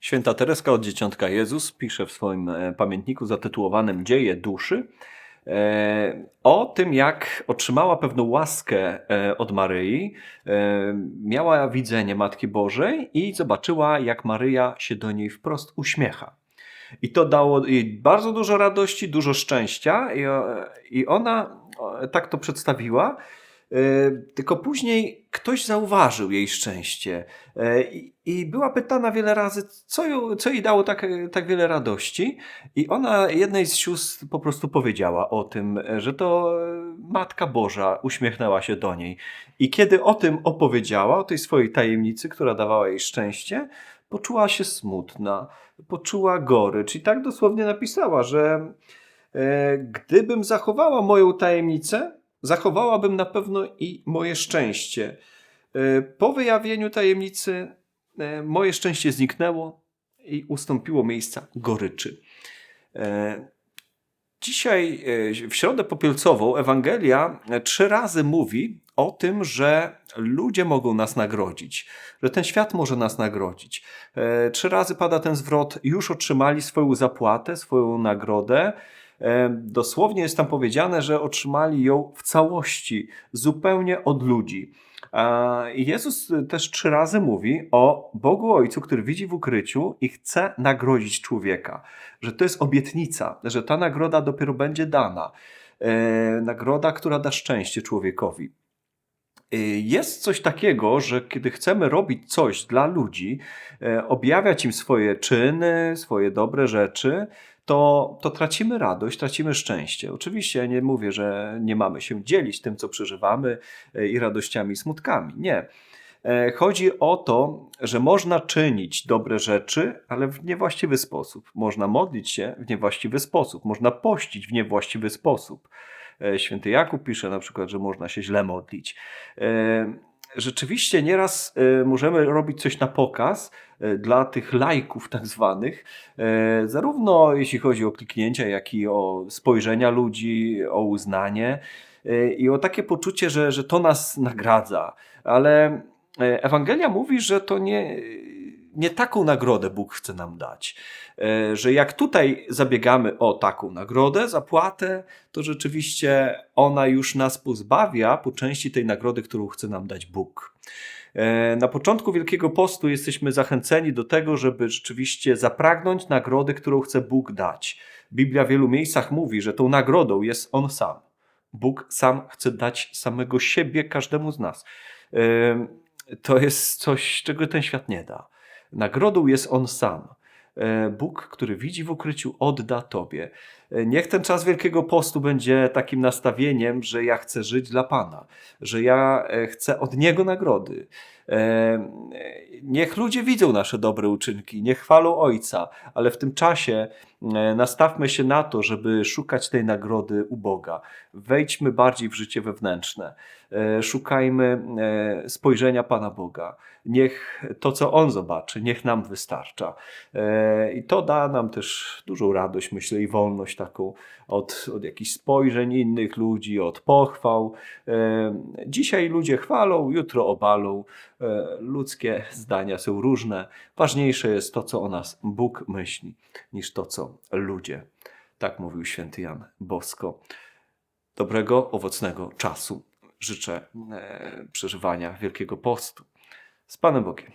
Święta Tereska od Dzieciątka Jezus pisze w swoim e, pamiętniku zatytułowanym Dzieje duszy e, o tym, jak otrzymała pewną łaskę e, od Maryi. Miała widzenie Matki Bożej i zobaczyła, jak Maryja się do niej wprost uśmiecha. I to dało jej bardzo dużo radości, dużo szczęścia, i, ona tak to przedstawiła. E, Tylko później ktoś zauważył jej szczęście E, i, była pytana wiele razy, co, ją, co jej dało tak, tak wiele radości. I ona jednej z sióstr po prostu powiedziała o tym, że to Matka Boża uśmiechnęła się do niej. I kiedy o tym opowiedziała, o tej swojej tajemnicy, która dawała jej szczęście, poczuła się smutna, poczuła gorycz i tak dosłownie napisała, że e, gdybym zachowała moją tajemnicę, zachowałabym na pewno i moje szczęście. E, Po wyjawieniu tajemnicy e, moje szczęście zniknęło i ustąpiło miejsca goryczy. E, Dzisiaj, w środę popielcową, Ewangelia trzy razy mówi o tym, że ludzie mogą nas nagrodzić, że ten świat może nas nagrodzić. Trzy razy pada ten zwrot, już otrzymali swoją zapłatę, swoją nagrodę. E, Dosłownie jest tam powiedziane, że otrzymali ją w całości, zupełnie od ludzi. Jezus też trzy razy mówi o Bogu Ojcu, który widzi w ukryciu i chce nagrodzić człowieka. Że to jest obietnica, że ta nagroda dopiero będzie dana. E, nagroda, która da szczęście człowiekowi. Y, Jest coś takiego, że kiedy chcemy robić coś dla ludzi, e, objawiać im swoje czyny, swoje dobre rzeczy, to, to tracimy radość, tracimy szczęście. Oczywiście nie mówię, że nie mamy się dzielić tym, co przeżywamy e, i radościami, i smutkami. Nie. E, Chodzi o to, że można czynić dobre rzeczy, ale w niewłaściwy sposób. Można modlić się w niewłaściwy sposób, można pościć w niewłaściwy sposób. E, Święty Jakub pisze na przykład, że można się źle modlić. Rzeczywiście nieraz e, możemy robić coś na pokaz e, dla tych lajków tak zwanych, e, zarówno jeśli chodzi o kliknięcia, jak i o spojrzenia ludzi, o uznanie i o takie poczucie, że, że to nas nagradza. Ale Ewangelia mówi, że to nie, nie taką nagrodę Bóg chce nam dać. E, Że jak tutaj zabiegamy o taką nagrodę, zapłatę, to rzeczywiście ona już nas pozbawia po części tej nagrody, którą chce nam dać Bóg. E, Na początku Wielkiego Postu jesteśmy zachęceni do tego, żeby rzeczywiście zapragnąć nagrody, którą chce Bóg dać. Biblia w wielu miejscach mówi, że tą nagrodą jest On sam. Bóg sam chce dać samego siebie każdemu z nas. E, To jest coś, czego ten świat nie da. Nagrodą jest On sam. E, Bóg, który widzi w ukryciu, odda Tobie. E, Niech ten czas Wielkiego Postu będzie takim nastawieniem, że ja chcę żyć dla Pana, że ja e, chcę od Niego nagrody. Niech ludzie widzą nasze dobre uczynki, niech chwalą Ojca, ale w tym czasie e, nastawmy się na to, żeby szukać tej nagrody u Boga. Wejdźmy bardziej w życie wewnętrzne. E, Szukajmy e, spojrzenia Pana Boga. Niech to, co On zobaczy, niech nam wystarcza. I to da nam też dużą radość, myślę, i wolność taką od, od jakichś spojrzeń innych ludzi, od pochwał. Dzisiaj ludzie chwalą, jutro obalą. E, Ludzkie zdania są różne. Ważniejsze jest to, co o nas Bóg myśli, niż to, co ludzie. Tak mówił święty Jan Bosko. Dobrego, owocnego czasu życzę e, przeżywania Wielkiego Postu. Z Panem Bogiem.